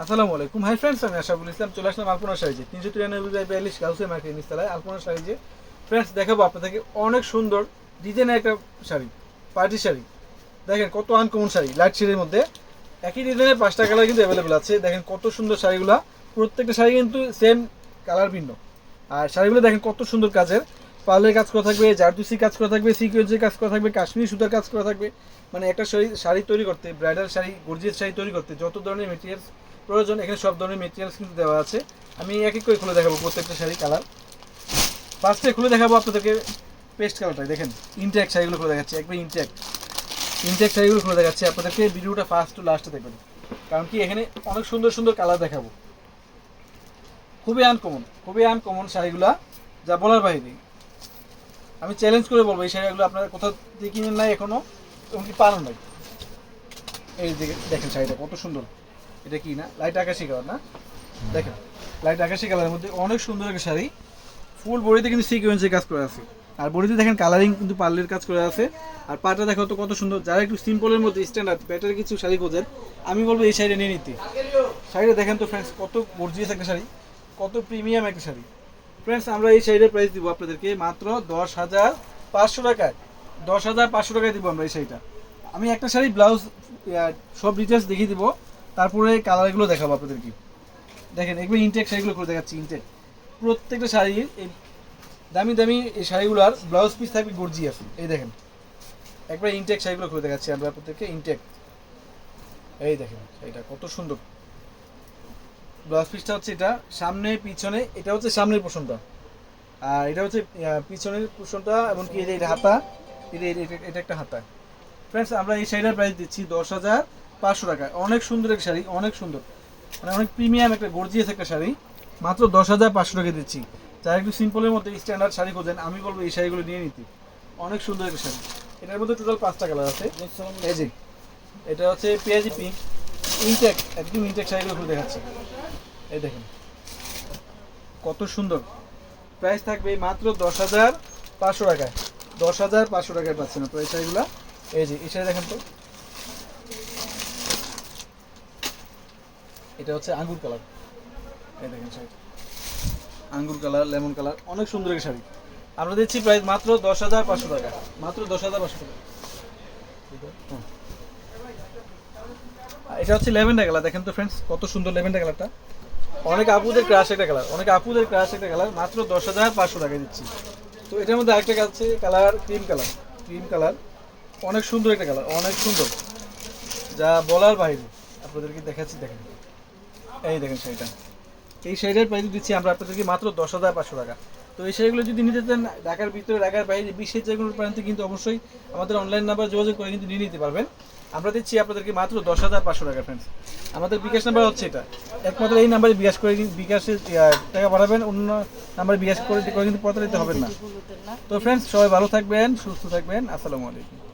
আসসালামু আলাইকুম। Hi friends আমি আশাফুল ইসলাম। চলে আসলাম আলপনা সাইজে তিনশো তিরানব্বই বাই বিয়াল্লিশ গাউসে মার্কেট নিস্তালায় আলপনা সাইজে ফ্রেন্ডস দেখাবো আপনাদেরকে অনেক সুন্দর ডিজাইনের একটা শাড়ি পার্টি শাড়ি। দেখেন কত আনকমন শাড়ি লাইট শাড়ির মধ্যে। একই ডিজাইনের পাঁচটা কালার কিন্তু অ্যাভেলেবেল আছে। দেখেন কত সুন্দর শাড়িগুলো। প্রত্যেকটা শাড়ি কিন্তু সেম কালার ভিন্ন। আর শাড়িগুলো দেখেন কত সুন্দর কাজের। পার্লের কাজ করা থাকবে জারদুসি কাজ করা থাকবে সিকুয়েন্সের কাজ করা থাকবে, কাশ্মীরি সুতার কাজ করা থাকবে। মানে একটা শাড়ি শাড়ি তৈরি করতে ব্রাইডাল শাড়ি গর্জিয়াস শাড়ি তৈরি করতে, যত ধরনের মেটেরিয়ালস প্রয়োজন, এখানে সব ধরনের মেটেরিয়ালস কিন্তু দেওয়া আছে। আমি এক এক করে খুলে দেখাবো প্রত্যেকটা শাড়ি কালার ফার্স্টে খুলে দেখাবো আপনাদেরকে পেস্ট কালারটা দেখেন ইনটেক শাড়িগুলো খুলে দেখাচ্ছি একবার ইনটেক ইনটেক শাড়িগুলো খুলে দেখাচ্ছি, আপনাদেরকে ভিডিওটা ফার্স্ট টু লাস্টে দেখবেন। কারণ কি, এখানে অনেক সুন্দর সুন্দর কালার দেখাবো। খুবই আনকমন খুবই আনকমন শাড়িগুলা, যা বলার বাইরে। আমি চ্যালেঞ্জ করে বলব, এই শাড়িগুলো আপনারা কোথাও দিয়ে কিনেন নাই এখনও এমনকি পানও নাই। এই দেখেন শাড়িটা, কত সুন্দর। এটা কি না? লাইট আকাশি কালার না? দেখেন লাইট আকাশি কালারের মধ্যে অনেক সুন্দর একটা শাড়ি। ফুল বডিতে কিন্তু সিকোয়েন্সের কাজ করে আছে। আর বডিতে দেখেন কালারিং কিন্তু পার্লের কাজ করে আছে। আর পাটা দেখো তো কত সুন্দর। যারা একটু সিম্পলের মধ্যে স্ট্যান্ডার্ড ব্যাটার কিছু শাড়ি খোঁজেন, আমি বলব এই শাড়িটা নিয়ে নিতে। শাড়িটা দেখেন তো ফ্রেন্ডস কত গর্জিয়াস একটা শাড়ি। কত প্রিমিয়াম একটা শাড়ি। ফ্রেন্ডস আমরা এই শাড়িটার প্রাইস দিব আপনাদেরকে মাত্র দশ হাজার পাঁচশো টাকায়। দশ হাজার পাঁচশো টাকায় দিব আমরা এই শাড়িটা। আমি একটা শাড়ি ব্লাউজ সব ডিটেলস দেখিয়ে দিব। তারপরে কালারগুলো দেখাবো আপনাদেরকে। দেখেন একবার ইনটেক শাড়িগুলো করে দেখাচ্ছি ইনটেক প্রত্যেকটা শাড়ির এই দামি দামি এই শাড়িগুলোর ব্লাউজ পিস থাকবে গর্জিয়াস এই দেখেন, একবার ইনটেক শাড়িগুলো করে দেখাচ্ছি আমরা আপনাদেরকে ইনটেক এই দেখেন, শাড়িটা কত সুন্দর। ব্লাউজ পিসটা হচ্ছে এটা, সামনে, পিছনে, এটা হচ্ছে সামনের পোষণটা। আর এটা হচ্ছে পিছনের পোষণটা যে এটা হাতা এটা এটা- এটা একটা হাতা। ফ্রেন্ডস আমরা এই শাড়িটার প্রাইস দিচ্ছি দশ হাজার পাঁচশো টাকা। অনেক সুন্দর একটা শাড়ি, অনেক সুন্দর। মানে অনেক প্রিমিয়াম একটা গর্জিয়াস একটা শাড়ি। মাত্র দশ হাজার পাঁচশো টাকা দিচ্ছি। যারা একটু সিম্পলের মধ্যে স্ট্যান্ডার্ড শাড়ি খোঁজেন, আমি বলব এই শাড়িগুলো নিয়ে নিতে। অনেক সুন্দর একটা শাড়ি। এটার মধ্যে টোটাল পাঁচটা কালার আছে। যে, এটা হচ্ছে পেঁয়াজি পিঙ্ক ইনটেক একদম ইনটেক শাড়িগুলো খুলে দেখাচ্ছি। এই দেখেন, কত সুন্দর। প্রাইস থাকবে মাত্র দশ হাজার পাঁচশো টাকায়। দশ হাজার পাঁচশো টাকায় পাচ্ছেন আপনার এই শাড়িগুলো। এই যে, এই শাড়ি দেখেন তো। এটা হচ্ছে আঙ্গুর কালার। এই দেখেন শাড়ি। আঙ্গুর কালার, লেমন কালার, অনেক সুন্দর একটা শাড়ি। আমরা দিচ্ছি প্রাইস মাত্র দশ হাজার পাঁচশো টাকা। মাত্র দশ হাজার পাঁচশো টাকা। এটা হচ্ছে লেভেন্ডার কালার। দেখেন তো ফ্রেন্ডস কত সুন্দর লেভেন্ডার কালারটা। অনেক আপুদের ক্রাশ একটা কালার। অনেক আপুদের ক্রাশ একটা কালার। মাত্র দশ হাজার পাঁচশো টাকা দিচ্ছি। তো এটার মধ্যে আরেকটা আছে, colour cream colour. Cream colour, অনেক সুন্দর একটা কালার, অনেক সুন্দর। যা বলার বাইরে আপনাদেরকে দেখাচ্ছি, দেখেন। এই দেখেন শাড়িটা। এই শাড়িটার প্রাইস দিচ্ছি আমরা আপনাদেরকে মাত্র দশ হাজার পাঁচশো টাকা। তো এই শাড়িগুলো যদি নিতে চান, ঢাকার ভিতরে, ঢাকার বাইরে, বিশ্বের যে কোনো প্রান্তে কিন্তু অবশ্যই আমাদের অনলাইন নাম্বার যোগাযোগ করে কিন্তু নিয়ে নিতে পারবেন। আমরা দিচ্ছি আপনাদেরকে মাত্র দশ হাজার পাঁচশো টাকা ফ্রেন্ডস আমাদের বিকাশ নাম্বার হচ্ছে এটা। একমাত্র এই নাম্বারে বিকাশ করে বিকাশে টাকা পাঠাবেন অন্য নাম্বারে বিকাশ করে করে কিন্তু প্রতারিত হবেন না। তো ফ্রেন্ডস সবাই ভালো থাকবেন, সুস্থ থাকবেন। আসসালামু আলাইকুম।